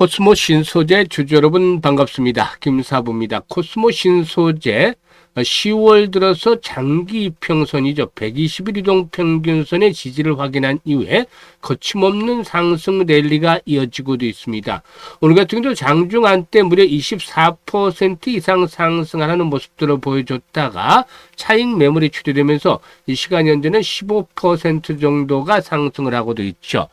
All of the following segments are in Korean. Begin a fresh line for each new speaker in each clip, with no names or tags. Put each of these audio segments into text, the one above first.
코스모 신소재 주주 여러분 반갑습니다. 김사부입니다. 코스모 신소재 10월 들어서 장기 이평선이죠. 120일 이동 평균선의 지지를 확인한 이후에 거침없는 상승 랠리가 이어지고도 있습니다. 오늘 같은 경우도 장중 한때 무려 24% 이상 상승하는 모습들을 보여줬다가 차익 매물이 추리되면서 이 시간 현재는 15% 정도가 상승을 하고도 있죠.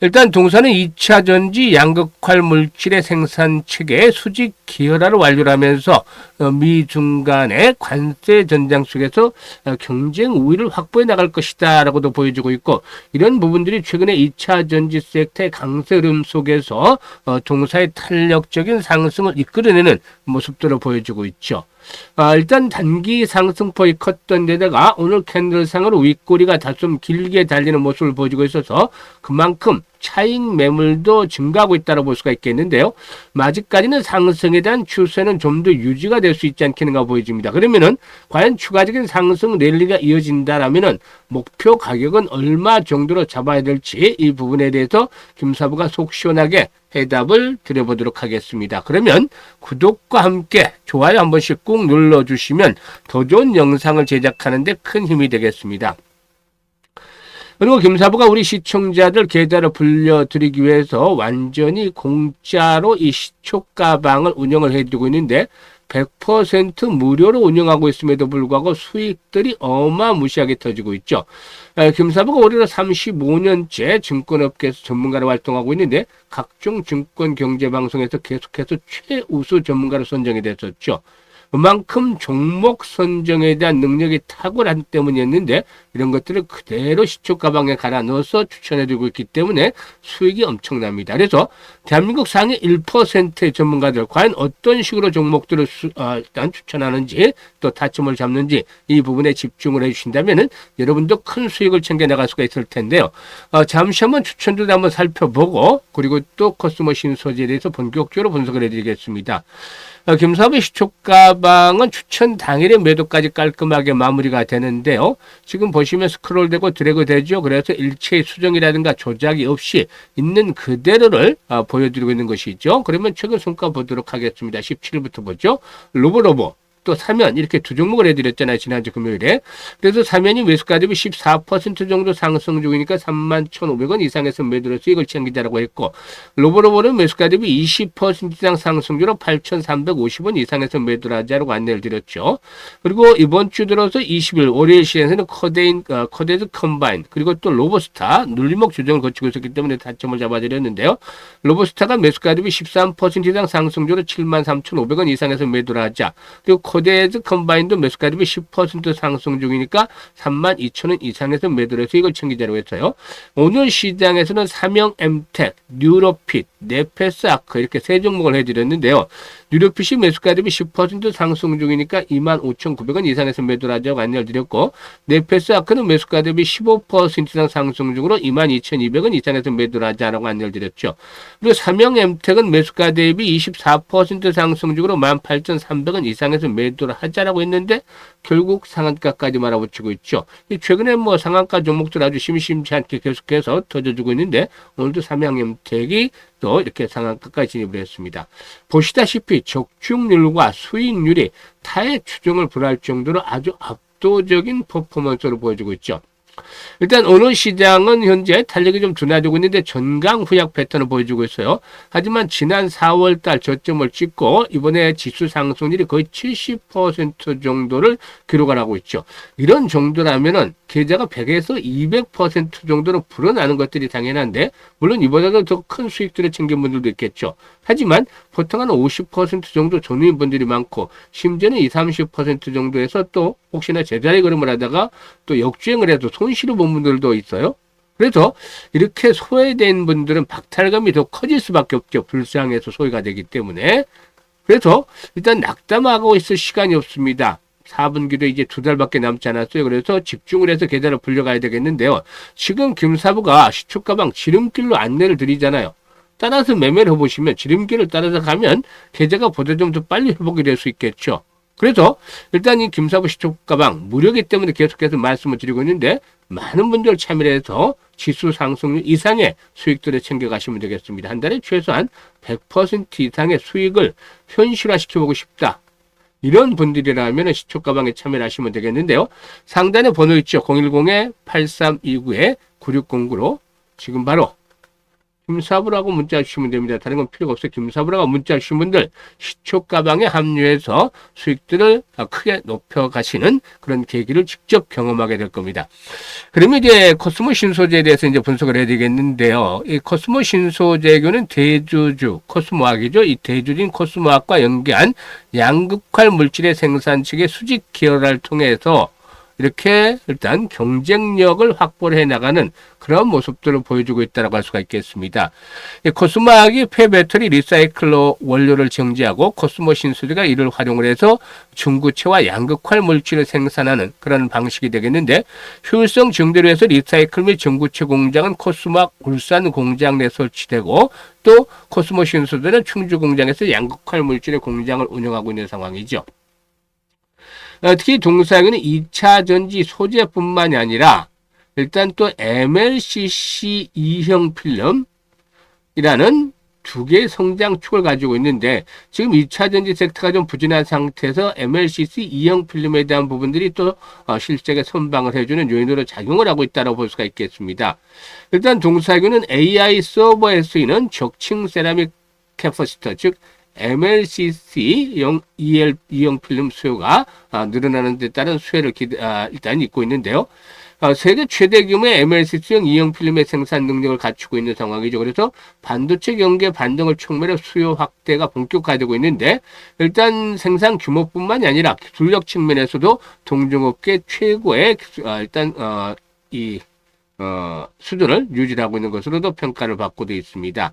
일단 동사는 2차 전지 양극활 물질의 생산 체계 수직 기혈화를 완료하면서 어, 미중 간의 관세 전장 속에서 어, 경쟁 우위를 확보해 나갈 것이다 라고도 보여주고 있고 이런 부분들이 최근에 2차 전지 섹터의 강세 흐름 속에서 어, 동사의 탄력적인 상승을 이끌어내는 모습들을 보여주고 있죠. 아, 일단 단기 상승폭이 컸던 데다가 오늘 캔들상으로 윗꼬리가 다좀 길게 달리는 모습을 보여주고 있어서 그만큼 차익 매물도 증가하고 있다고 볼 수가 있겠는데요. 아직까지는 상승에 대한 추세는 좀 더 유지가 될 수 있지 않겠는가 보여집니다. 그러면은 과연 추가적인 상승 랠리가 이어진다라면은 목표 가격은 얼마 정도로 잡아야 될지 이 부분에 대해서 김사부가 속 시원하게 해답을 드려보도록 하겠습니다. 그러면 구독과 함께 좋아요 한 번씩 꾹 눌러주시면 더 좋은 영상을 제작하는데 큰 힘이 되겠습니다. 그리고 김사부가 우리 시청자들 계좌를 불려드리기 위해서 완전히 공짜로 이 시초 가방을 운영을 해주고 있는데 100% 무료로 운영하고 있음에도 불구하고 수익들이 어마무시하게 터지고 있죠. 김사부가 올해로 35년째 증권업계에서 전문가로 활동하고 있는데 각종 증권 경제 방송에서 계속해서 최우수 전문가로 선정이 됐었죠. 그만큼 종목 선정에 대한 능력이 탁월한 때문이었는데 이런 것들을 그대로 시초 가방에 갈아 넣어서 추천해주고 있기 때문에 수익이 엄청납니다. 그래서 대한민국 상위 1%의 전문가들 과연 어떤 식으로 종목들을 수, 어, 일단 추천하는지 또 타점을 잡는지 이 부분에 집중을 해주신다면은 여러분도 큰 수익을 챙겨 나갈 수가 있을 텐데요. 어, 잠시 한번 추천도 한번 살펴보고 그리고 또 코스모신 소재에 대해서 본격적으로 분석을 해드리겠습니다. 어, 김사부 시초가방은 추천 당일의 매도까지 깔끔하게 마무리가 되는데요. 지금 보시면 스크롤되고 드래그 되죠. 그래서 일체의 수정이라든가 조작이 없이 있는 그대로를 어, 보여드리고 있는 것이죠. 그러면 최근 성과 보도록 하겠습니다. 17부터 보죠. 로보로보. 또 사면 이렇게 두 종목을 해드렸잖아요. 지난주 금요일에. 그래서 사면이 대비 14% 정도 상승 중이니까 31,500원 이상에서 매도로 수익을 챙기자라고 했고 로보로보는 매수가 대비 20% 이상 상승률로 8,350원 이상에서 매도를 하자라고 안내를 드렸죠. 그리고 이번 주 들어서 20일 월요일 시에서는 커데인, 어, 커데즈 컴바인 그리고 또 로보스타 눌림목 조정을 거치고 있었기 때문에 다점을 잡아드렸는데요. 로보스타가 매수가 대비 13% 이상 상승률로 73,500원 이상에서 매도를 하자. 그리고 코데즈 컴바인도 매수가 대비 10% 상승 중이니까 32,000원 이상에서 매도를 해서 이걸 챙기자고 했어요. 오늘 시장에서는 삼형 엠텍, 뉴로핏, 네페스 아크 이렇게 세 종목을 해드렸는데요. 뉴로핏이 매수가 대비 10% 상승 중이니까 25,900원 이상에서 매도를 하자고 안내를 드렸고 네페스 아크는 매수가 대비 15% 이상 상승 중으로 22,200원 이상에서 매도를 하자라고 안내를 드렸죠. 그리고 삼형 엠텍은 매수가 대비 24% 상승 중으로 18,300원 이상에서 매도 매도를 하자라고 했는데 결국 상한가까지 말아붙이고 있죠. 최근에 뭐 상한가 종목들 아주 심심치 않게 계속해서 터져주고 있는데 오늘도 삼양엠텍이 또 이렇게 상한가까지 진입을 했습니다. 보시다시피 적중률과 수익률이 타의 추정을 불할 정도로 아주 압도적인 퍼포먼스를 보여주고 있죠. 일단 오늘 시장은 현재 탄력이 좀 둔화되고 있는데 전강 후약 패턴을 보여주고 있어요. 하지만 지난 4월 달 저점을 찍고 이번에 지수 상승률이 거의 70% 정도를 기록을 하고 있죠. 이런 정도라면은 계좌가 100에서 200% 정도로 불어나는 것들이 당연한데 물론 이보다도 더 큰 수익들을 챙긴 분들도 있겠죠. 하지만 보통 한 50% 정도 전후인 분들이 많고 심지어는 20, 30% 정도에서 또 혹시나 제자리 걸음을 하다가 또 역주행을 해도 손실을 본 분들도 있어요. 그래서 이렇게 소외된 분들은 박탈감이 더 커질 수밖에 없죠. 불쌍해서 소외가 되기 때문에. 그래서 일단 낙담하고 있을 시간이 없습니다. 4분기도 이제 두 달밖에 남지 않았어요. 그래서 집중을 해서 계좌를 불려가야 되겠는데요. 지금 김사부가 시초가방 지름길로 안내를 드리잖아요. 따라서 매매를 해보시면 지름길을 따라서 가면 계좌가 보다 좀 더 빨리 회복이 될 수 있겠죠. 그래서 일단 이 김사부 시초 가방 무료기 때문에 계속해서 말씀을 드리고 있는데 많은 분들 참여를 해서 지수 상승률 이상의 수익들을 챙겨가시면 되겠습니다. 한 달에 최소한 100% 이상의 수익을 현실화시켜보고 싶다. 이런 분들이라면 시초 가방에 참여를 하시면 되겠는데요. 상단에 번호 있죠. 010-8329-9609로 지금 바로 김사부라고 문자 주시면 됩니다. 다른 건 필요가 없어요. 김사부라고 문자 주신 분들 시초 가방에 합류해서 수익들을 크게 높여 가시는 그런 계기를 직접 경험하게 될 겁니다. 그러면 이제 코스모 신소재에 대해서 이제 분석을 해야 되겠는데요. 이 코스모 신소재교는 대주주, 코스모학이죠. 이 대주주인 코스모학과 연계한 양극활 물질의 생산 측의 수직 계열을 통해서 이렇게 일단 경쟁력을 확보해 나가는 그런 모습들을 보여주고 있다고 할 수가 있겠습니다. 코스모학이 폐배터리 리사이클로 원료를 정지하고 코스모 신소재가 이를 활용을 해서 중구체와 양극활 물질을 생산하는 그런 방식이 되겠는데 효율성 증대로 해서 리사이클 및 중구체 공장은 코스모학 울산 공장 내 설치되고 또 코스모 신소재는 충주 공장에서 양극활 물질의 공장을 운영하고 있는 상황이죠. 어, 특히 동사에는 2차 전지 소재뿐만이 아니라 일단 또 MLCC 2형 필름이라는 두 개의 성장축을 가지고 있는데 지금 2차 전지 섹터가 좀 부진한 상태에서 MLCC 2형 필름에 대한 부분들이 또 어, 실적에 선방을 해주는 요인으로 작용을 하고 있다고 볼 수가 있겠습니다. 일단 동사교는 AI 서버에 쓰이는 적층 세라믹 캐퍼시터 즉 MLCC 2L 2형 필름 수요가 아, 늘어나는 데 따른 수혜를 기대, 아, 일단 있고 있는데요. 아, 세계 최대 규모의 MLCC형 2형 필름의 생산 능력을 갖추고 있는 상황이죠. 그래서 반도체 경계 반등을 촉매로 수요 확대가 본격화되고 있는데 일단 생산 규모뿐만이 아니라 기술력 측면에서도 동종업계 최고의 일단 어, 이 어, 수준을 유지하고 있는 것으로도 평가를 받고 되어 있습니다.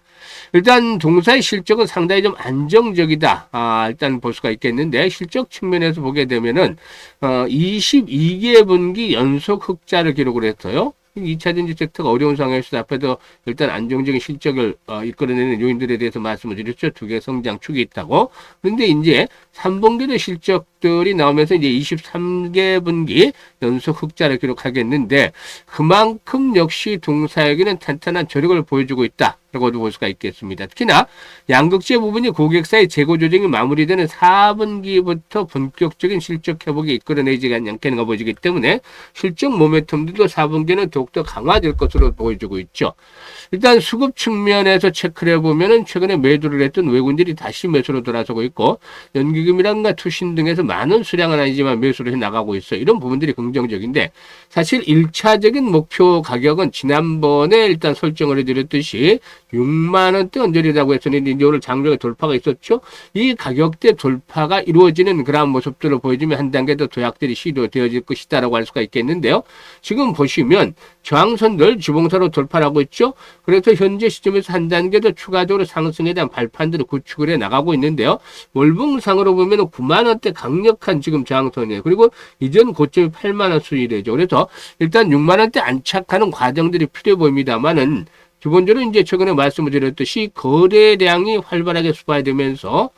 일단 동사의 실적은 상당히 좀 안정적이다. 아, 일단 볼 수가 있겠는데 실적 측면에서 보게 되면은 어, 22개 분기 연속 흑자를 기록을 했어요. 2차 전지 섹터가 어려운 상황에서 앞에도 일단 안정적인 실적을 어, 이끌어내는 요인들에 대해서 말씀을 드렸죠. 두 개 성장 축이 있다고. 그런데 이제 3분기의 실적들이 나오면서 이제 23개 분기 연속 흑자를 기록하겠는데 그만큼 역시 동사에게는 탄탄한 저력을 보여주고 있다. 라고도 볼 수가 있겠습니다. 특히나 양극재 부분이 고객사의 재고 조정이 마무리되는 4분기부터 본격적인 실적 회복이 이끌어내지 않겠는가 보이기 때문에 실적 모멘텀들도 4분기는 더욱더 강화될 것으로 보여주고 있죠. 일단 수급 측면에서 체크를 해보면은 최근에 매도를 했던 외국인들이 다시 매수로 돌아서고 있고 연기금이란가 투신 등에서 많은 수량은 아니지만 매수를 해 나가고 있어. 이런 부분들이 긍 정적인데 사실 1차적인 목표 가격은 지난번에 일단 설정을 해드렸듯이 6만 원대 언저리라고 했었는데 오늘 장중에 돌파가 있었죠. 이 가격대 돌파가 이루어지는 그런 모습들을 보여주면 한 단계 더 도약들이 시도되어질 것이다라고 할 수가 있겠는데요. 지금 보시면 저항선들 주봉사로 돌파하고 있죠. 그래서 현재 시점에서 한 단계 더 추가적으로 상승에 대한 발판들을 구축을 해 나가고 있는데요. 월봉상으로 보면 9만 원대 강력한 지금 저항선이에요. 그리고 이전 고점이 8만 원 수위래죠. 그래서 일단 6만 원대 안착하는 과정들이 필요해 보입니다만은 기본적으로 이제 최근에 말씀을 드렸듯이 거래량이 활발하게 수발되면서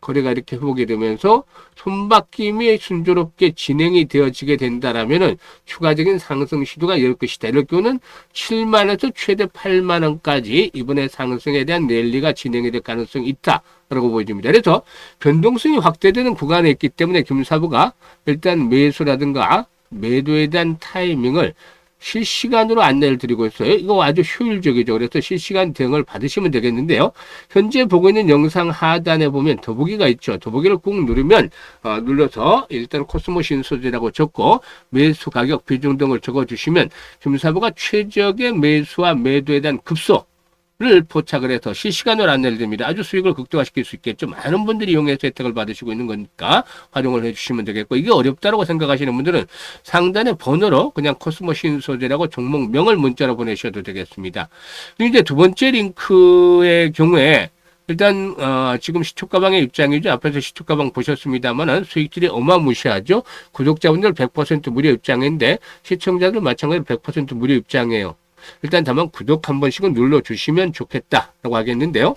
거래가 이렇게 회복이 되면서 손바뀜이 순조롭게 진행이 되어지게 된다라면은 추가적인 상승 시도가 열 것이다. 이럴 경우는 7만에서 최대 8만 원까지 이번에 상승에 대한 랠리가 진행이 될 가능성이 있다라고 보여집니다. 그래서 변동성이 확대되는 구간에 있기 때문에 김사부가 일단 매수라든가 매도에 대한 타이밍을 실시간으로 안내를 드리고 있어요. 이거 아주 효율적이죠. 그래서 실시간 대응을 받으시면 되겠는데요. 현재 보고 있는 영상 하단에 보면 더보기가 있죠. 더보기를 꾹 누르면 어, 눌러서 일단 코스모 신소재라고 적고 매수 가격 비중 등을 적어주시면 김사부가 최적의 매수와 매도에 대한 급소 를 포착을 해서 실시간으로 안내를 드립니다. 아주 수익을 극대화시킬 수 있겠죠. 많은 분들이 이용해서 혜택을 받으시고 있는 거니까 활용을 해주시면 되겠고 이게 어렵다고 생각하시는 분들은 상단의 번호로 그냥 코스모 신소재라고 종목명을 문자로 보내셔도 되겠습니다. 이제 두 번째 링크의 경우에 일단 어, 지금 시초가방의 입장이죠. 앞에서 시초가방 보셨습니다만은 수익질이 어마무시하죠. 구독자분들 100% 무료 입장인데 시청자들 마찬가지로 100% 무료 입장이에요. 일단 다만 구독 한 번씩은 눌러주시면 좋겠다라고 하겠는데요.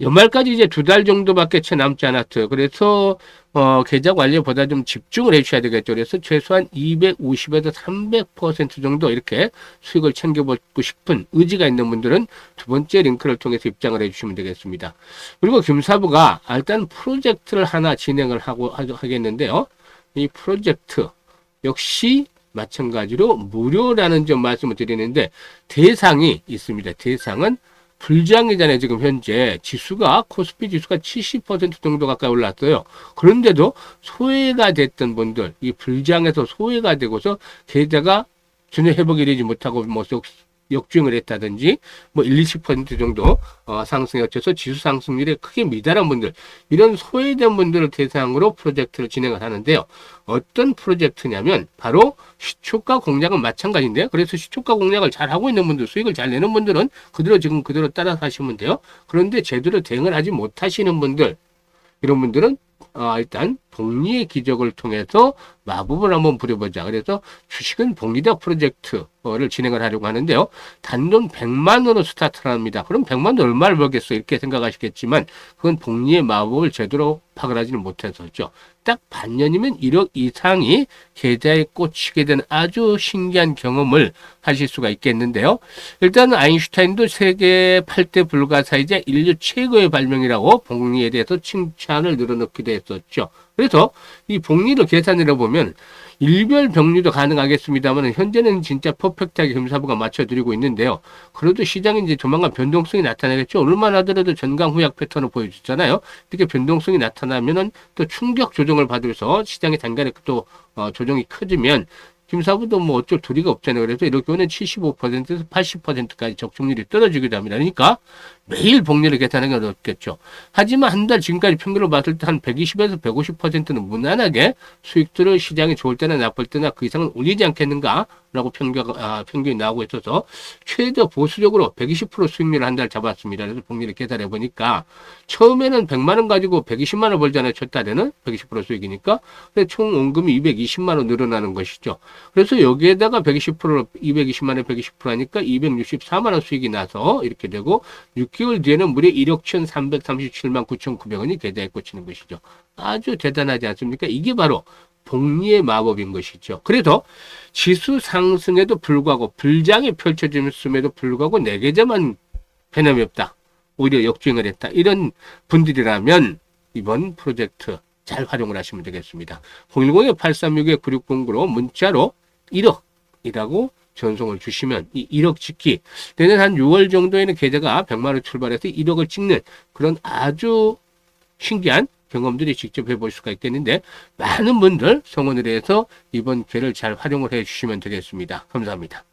연말까지 이제 두 달 정도밖에 채 남지 않았어요. 그래서 어, 계좌 관리보다 좀 집중을 해주셔야 되겠죠. 그래서 최소한 250에서 300% 정도 이렇게 수익을 챙겨보고 싶은 의지가 있는 분들은 두 번째 링크를 통해서 입장을 해주시면 되겠습니다. 그리고 김사부가 일단 프로젝트를 하나 진행을 하고 하- 하겠는데요. 이 프로젝트 역시 마찬가지로 무료라는 점 말씀을 드리는데 대상이 있습니다. 대상은 불장이잖아요. 지금 현재 지수가 코스피 지수가 70% 정도 가까이 올랐어요. 그런데도 소외가 됐던 분들 이 불장에서 소외가 되고서 계좌가 전혀 회복이 되지 못하고 뭐 역- 역주행을 했다든지 뭐 1, 20% 정도 어, 상승에 어쳐서 지수 상승률에 크게 미달한 분들 이런 소외된 분들을 대상으로 프로젝트를 진행을 하는데요. 어떤 프로젝트냐면 바로 시초가 공략은 마찬가지인데요. 그래서 시초가 공략을 잘 하고 있는 분들, 수익을 잘 내는 분들은 그대로 지금 그대로 따라서 하시면 돼요. 그런데 제대로 대응을 하지 못하시는 분들, 이런 분들은 아, 일단 복리의 기적을 통해서 마법을 한번 부려보자. 그래서 주식은 복리다 프로젝트를 진행을 하려고 하는데요. 단돈 100만 원으로 스타트를 합니다. 그럼 100만 원 얼마를 벌겠어? 이렇게 생각하시겠지만 그건 복리의 마법을 제대로 파악을 하지는 못해서죠. 딱 반년이면 1억 이상이 계좌에 꽂히게 되는 아주 신기한 경험을 하실 수가 있겠는데요. 일단 아인슈타인도 세계 8대 불가사이자 인류 최고의 발명이라고 복리에 대해서 칭찬을 늘어놓기도 했었죠. 그래서 이 복리를 계산을 해보면 일별 병리도 가능하겠습니다만 현재는 진짜 퍼펙트하게 금사부가 맞춰드리고 있는데요. 그래도 시장이 이제 조만간 변동성이 나타나겠죠. 오늘만 하더라도 전강 후약 패턴을 보여줬잖아요. 이렇게 변동성이 나타나면은 또 충격 조정을 받으면서 시장의 단간에 또 어, 조정이 커지면 김사부도 뭐 어쩔 도리가 없잖아요. 그래서 이렇게 오는 75%에서 80%까지 적중률이 떨어지기도 합니다. 그러니까 매일 복리를 계산하기 어렵겠죠. 하지만 한 달 지금까지 평균으로 봤을 때 한 120에서 150%는 무난하게 수익들을 시장이 좋을 때나 나쁠 때나 그 이상은 올리지 않겠는가 라고 평균, 아, 평균이 나오고 있어서 최저 보수적으로 120% 수익률을 한 달 잡았습니다. 그래서 복리를 계산해 보니까 처음에는 100만 원 가지고 120만 원 벌잖아요. 첫 달에는 120% 수익이니까. 근데 총 원금이 220만 원 늘어나는 것이죠. 그래서 여기에다가 120% 220만 원 120% 하니까 264만 원 수익이 나서 이렇게 되고 6개월 뒤에는 무려 1억 1,337만 9,900원이 계좌에 꽂히는 것이죠. 아주 대단하지 않습니까? 이게 바로 복리의 마법인 것이죠. 그래서 지수 상승에도 불구하고 불장이 펼쳐짐에도 불구하고 내 계좌만 변함이 없다. 오히려 역주행을 했다. 이런 분들이라면 이번 프로젝트 잘 활용을 하시면 되겠습니다. 010-836-9609로 문자로 1억이라고 전송을 주시면 이 1억 찍기 내년 한 6월 정도에는 계좌가 100만 원 출발해서 1억을 찍는 그런 아주 신기한 경험들이 직접 해볼 수가 있겠는데 많은 분들 성원을 해서 이번 기회를 잘 활용을 해 주시면 되겠습니다. 감사합니다.